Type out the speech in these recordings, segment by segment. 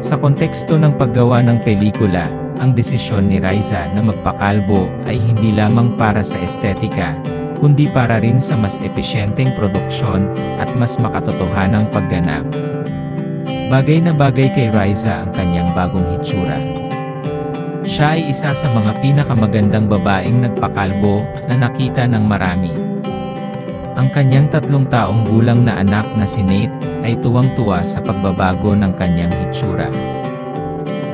Sa konteksto ng paggawa ng pelikula, ang desisyon ni Raisa na magpakalbo ay hindi lamang para sa estetika, kundi para rin sa mas epesyenteng produksyon at mas makatotohanang pagganap. Bagay na bagay kay Raisa ang kanyang bagong hitsura. Siya ay isa sa mga pinakamagandang babaeng nagpakalbo na nakita ng marami. Ang kanyang tatlong taong gulang na anak na si Nate ay tuwang-tuwa sa pagbabago ng kanyang hitsura.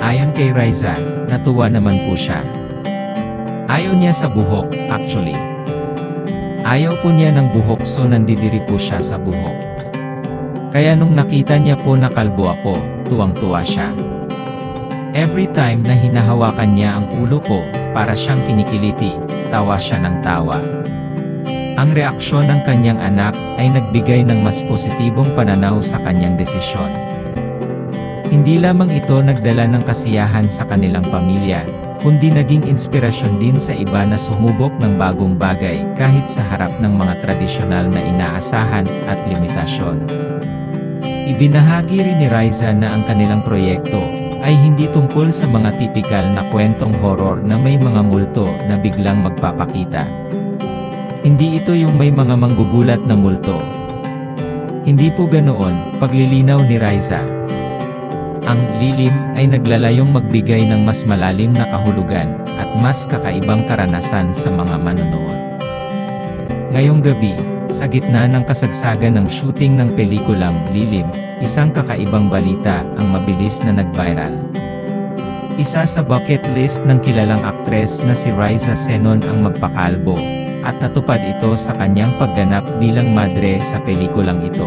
Ayon kay Raisa, natuwa naman po siya. Ayaw niya sa buhok, actually. Ayaw po niya ng buhok so nandidiri po siya sa buhok. Kaya nung nakita niya po na kalbo ako, tuwang-tuwa siya. Every time na hinahawakan niya ang ulo ko, para siyang kinikiliti, tawa siya ng tawa. Ang reaksyon ng kanyang anak ay nagbigay ng mas positibong pananaw sa kanyang desisyon. Hindi lamang ito nagdala ng kasiyahan sa kanilang pamilya, kundi naging inspirasyon din sa iba na sumubok ng bagong bagay kahit sa harap ng mga tradisyonal na inaasahan at limitasyon. Ibinahagi rin ni Raisa na ang kanilang proyekto ay hindi tungkol sa mga tipikal na kwentong horror na may mga multo na biglang magpapakita. Hindi ito yung may mga manggugulat na multo. Hindi po ganoon, paglilinaw ni Raisa. Ang lilim ay naglalayong magbigay ng mas malalim na kahulugan at mas kakaibang karanasan sa mga manonood. Ngayong gabi, sa gitna ng kasagsagan ng shooting ng pelikulang Lilim, isang kakaibang balita ang mabilis na nag-viral. Isa sa bucket list ng kilalang aktres na si Riza Senon ang magpakalbo, at natupad ito sa kanyang pagganap bilang madre sa pelikulang ito.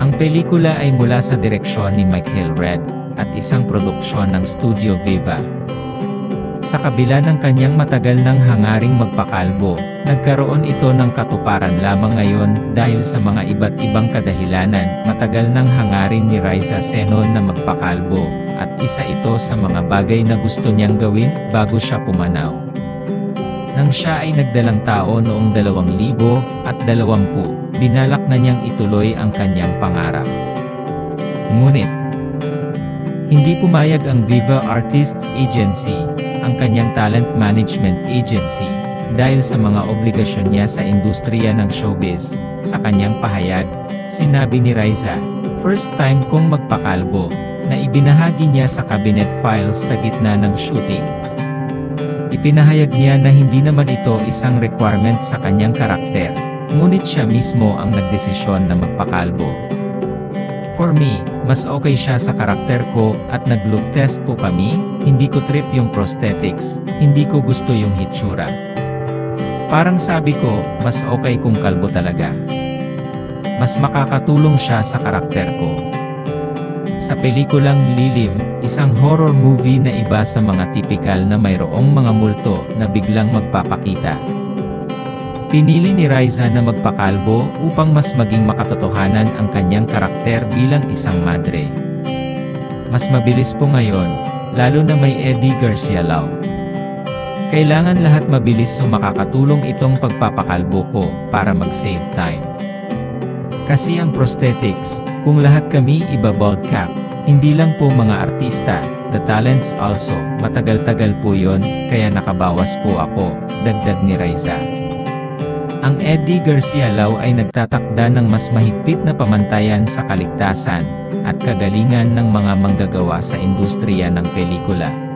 Ang pelikula ay mula sa direksyon ni Michael Red, at isang produksyon ng Studio Viva. Sa kabila ng kanyang matagal ng hangaring magpakalbo, nagkaroon ito ng katuparan lamang ngayon dahil sa mga iba't ibang kadahilanan. Matagal ng hangarin ni Raisa Senon na magpakalbo, at isa ito sa mga bagay na gusto niyang gawin bago siya pumanaw. Nang siya ay nagdalang tao noong 2020 at 20, binalak na niyang ituloy ang kanyang pangarap. Ngunit, hindi pumayag ang Viva Artists Agency, ang kanyang talent management agency, dahil sa mga obligasyon niya sa industriya ng showbiz. Sa kanyang pahayag, sinabi ni Raisa, first time kong magpakalbo, na ibinahagi niya sa cabinet files sa gitna ng shooting. Ipinahayag niya na hindi naman ito isang requirement sa kanyang karakter, ngunit siya mismo ang nagdesisyon na magpakalbo. For me, mas okay siya sa karakter ko at nag-look test po kami, hindi ko trip yung prosthetics, hindi ko gusto yung hitsura. Parang sabi ko, mas okay kung kalbo talaga. Mas makakatulong siya sa karakter ko. Sa pelikulang Lilim, isang horror movie na iba sa mga tipikal na mayroong mga multo na biglang magpapakita. Pinili ni Raisa na magpakalbo upang mas maging makatotohanan ang kanyang karakter bilang isang madre. Mas mabilis po ngayon, lalo na may Eddie Garcia Lau. Kailangan lahat mabilis so makakatulong itong pagpapakalbo ko para mag-save time. Kasi ang prosthetics, kung lahat kami iba-bald cap, hindi lang po mga artista, the talents also, matagal-tagal po yon, kaya nakabawas po ako, dagdag ni Raisa. Ang Eddie Garcia Lau ay nagtatakda ng mas mahigpit na pamantayan sa kaligtasan at kagalingan ng mga manggagawa sa industriya ng pelikula.